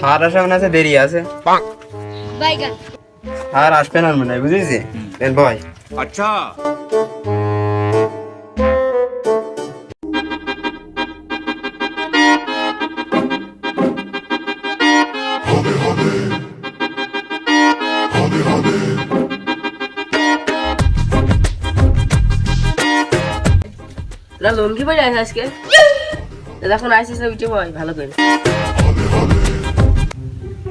সার আসা মনে আছে দেরি আছে বাইগান আর আসবে না মনে হয় বুঝেছি ভয় আচ্ছা লঙ্গি পড়ে আছে আজকে এখন আসিস না উঠে ভালো করে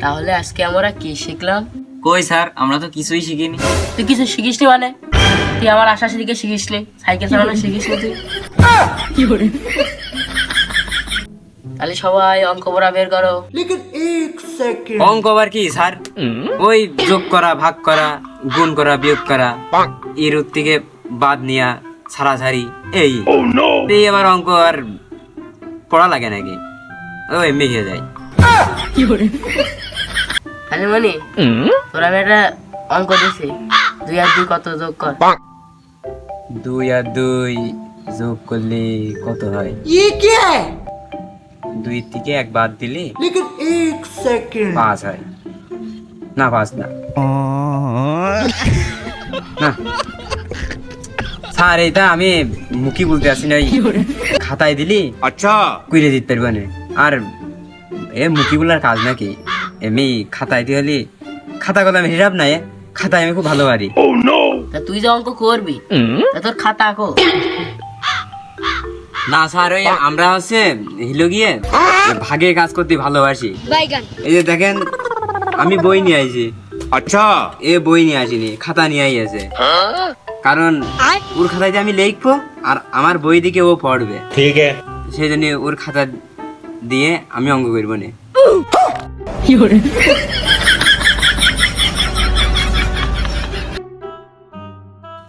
তাহলে আজকে আমরা কি শিখলাম? কই স্যার আমরা তো কিছুই শিখিনি। তুই কিছু শিখিস নি মানে? তুই আমার আশা সেদিকে শিখিস নি সাইকেল চালানো শিখিস নি তুই। তাহলে সবাই অঙ্ক পড়া বের করো। অঙ্ক আবার কি স্যার? ওই যোগ করা ভাগ করা গুণ করা বিয়োগ করা এর থেকে বাদ নেওয়া ছাড়াছাড়ি এই। এই আবার অঙ্ক আর পড়া লাগে নাকি? ও এমনি হয়ে যায়। তাহলে মনি তোরা আমি একটা অঙ্ক দিছি দুই আর দুই কত যোগ কর দুই আর দুই যোগ করলে কত হয় দুই থেকে এক বাদ দিলে পাঁচ হয় না পাঁচ না না। স্যার এটা আমি মুখি বলতে আসি না ওই খাতায় দিলি अच्छा কুইরে দিতে পারবে না আর এ মুখি বলার কাজ নাকি এমনি খাতা এটি হলি। খাতা আমি হিসাব নাই খাতায় আমি খুব ভালো পারি oh, তা তুই যে অঙ্ক করবি mm-hmm. তা তোর খাতা আঁকো না স্যার ওই আমরা হচ্ছে হিলো গিয়ে ভাগে কাজ করতে ভালোবাসি। এই যে দেখেন আমি বই নিয়ে আইছি। আচ্ছা। এ বই নিয়ে আসিনি খাতা নিয়ে আইছে কারণ ওর খাতায় আমি লিখব আর আমার বই দিকে ও পড়বে। ঠিক আছে। সেই জন্য ওর খাতা দিয়ে আমি অঙ্ক করব না।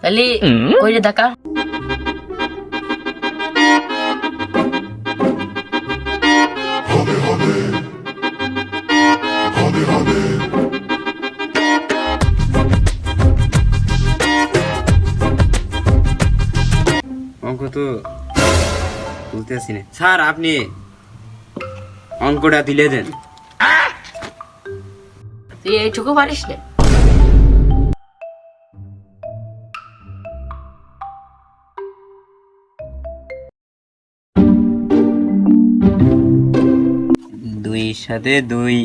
তাহলে দেখা অঙ্ক তো বুঝতে পারছি না। স্যার আপনি অঙ্কটা দিলে দেন। তুই এইটুকু পারিস না দুইয়ের সাথে দুই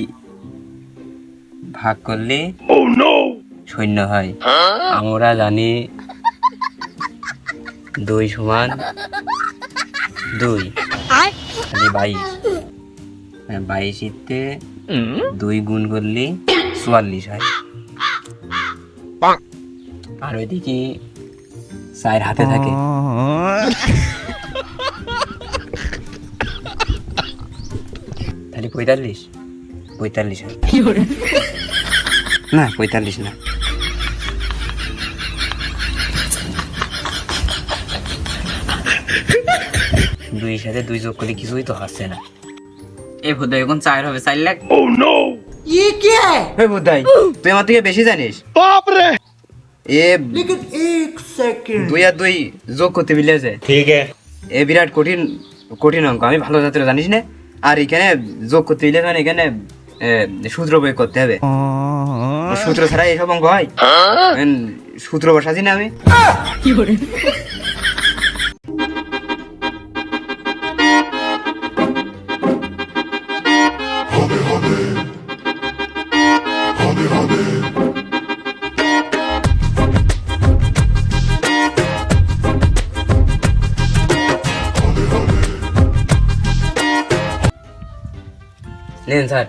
ভাগ করলে শূন্য হয়। আমরা জানি দুই সমান দুই। বাইশ। হ্যাঁ, বাইশিতে দুই গুণ করলে চুয়াল্লিশ হয়। আর ওইদিকে চার হাতে থাকে। তাহলে পঁয়তাল্লিশ? পঁয়তাল্লিশ না পঁয়তাল্লিশ না। দুইয়ের সাথে দুই যোগ করলে কিছুই তো হচ্ছে না। এ ভুদা এখন চার হবে চার লাখ। হে বুধাই তুই আমার থেকে বেশি জানিস এ দুই আর দুই যোগ করতে মিলেছে ठीक है এ বিরাট কঠিন কঠিন অঙ্ক আমি ভালো জাতের জানিস না আর এখানে যোগ করতে মিলে মানে এখানে এ, সূত্র প্রয়োগ করতে হবে সূত্র ছাড়া এইসব অঙ্ক হয় উম, সূত্র বসাছি না আমি নেন স্যার।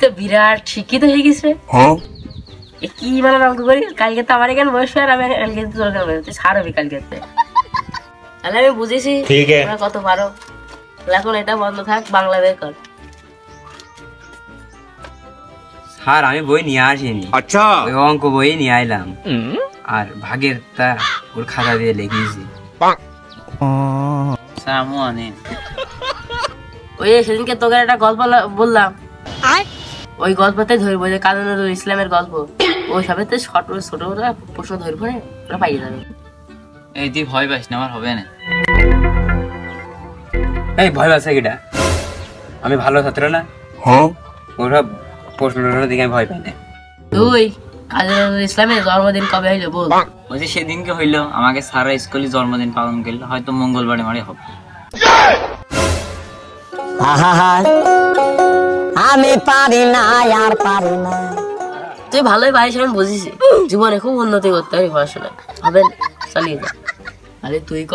তো বিরাট শিক্ষিত হয়ে গেছে। হ্যাঁ? কি মানে অঙ্ক করি? কালকে তো আমার এখানে বয়স আর আমি কালকে কালকে তাহলে আমি বুঝেছি। ঠিক আছে। কত পারো। এখন এটা বন্ধ থাক বাংলা বের কর। স্যার আমি বই নিয়ে আসিনি। আচ্ছা। ওই অঙ্ক বই নিয়ে আইলাম। আর ভাগের তা ওর খাতা দিয়ে লেগিয়েছি ওই সেদিনকে তোকে একটা গল্প বললাম। ওই গল্পতে ধরবো যে নজরুল ইসলামের গল্প। ওই সবেতে ছোট ছোট প্রশ্ন ধরবো না ওরা পাই যাবে। এই তুই ভয় পাস না আমার হবে না। এই ভয় পাচ্ছে এটা আমি ভালো ছাত্র না। হ্যাঁ? ওরা প্রশ্ন দিকে আমি ভয় পাই না। তুই কাজী ইসলামের জন্মদিন কবে হইল বল? বলছি সেদিনকে হইল আমাকে সারা স্কুলে জন্মদিন পালন করল হয়তো মঙ্গলবারে মারে হবে। আমি পারি না আর পারি না। তুই ভালোই বুঝিছি জীবনে খুব উন্নতি করতে হবে পড়াশোনায় হবে চালিয়ে যা। আরে তুই ক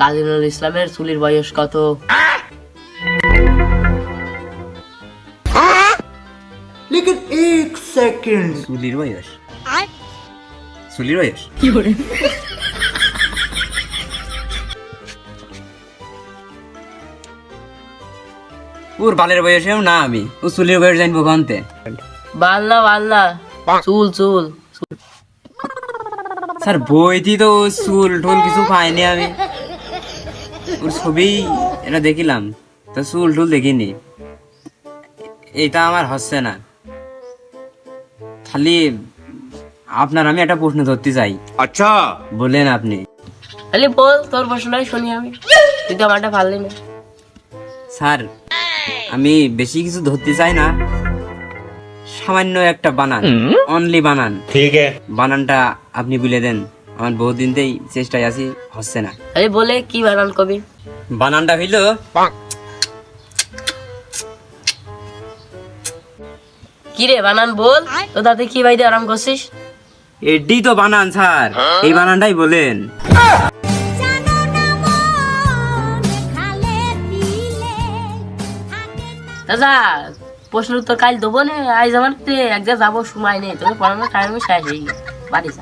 কাজী নজরুল ইসলামের চুলির বয়স কত? চুলির বয়স চুলির বয়স ওর বালের বয়সেও না আমি ও চুলির বয়স জানব গন্তে বাল্লা বাল্লা চুল চুল স্যার বইতি তো ও চুল টুল কিছু পাইনি আমি ওর ছবি এটা দেখিলাম তো চুল টুল দেখিনি এটা আমার হচ্ছে না খালি আপনার আমি একটা প্রশ্ন ধরতে চাই। আচ্ছা। বলেন আপনি। খালি বল তোর প্রশ্নটাই শুনি আমি। তুই তো আমারটা পারলি না। স্যার আমি বেশি কিছু ধরতে চাই না। সামান্য একটা বানান অনলি বানান। ঠিক বানানটা আপনি বলে দেন আমার বহুদিন থেকেই চেষ্টায় আছি হচ্ছে না। আরে বলে কি বানান কবি? বানানটা হইল কি রে বানান বল? তো তাতে কি ভাই আরাম করছিস? এডি তো বানান স্যার। এই বানানটাই বলেন। দাদা প্রশ্ন উত্তর কাল দেবো না? আজ আমার এক জায়গায় যাব সময় নেই। তোকে পড়ানোর টাইম শেষ হয়ে গেছে। বাড়ি যা।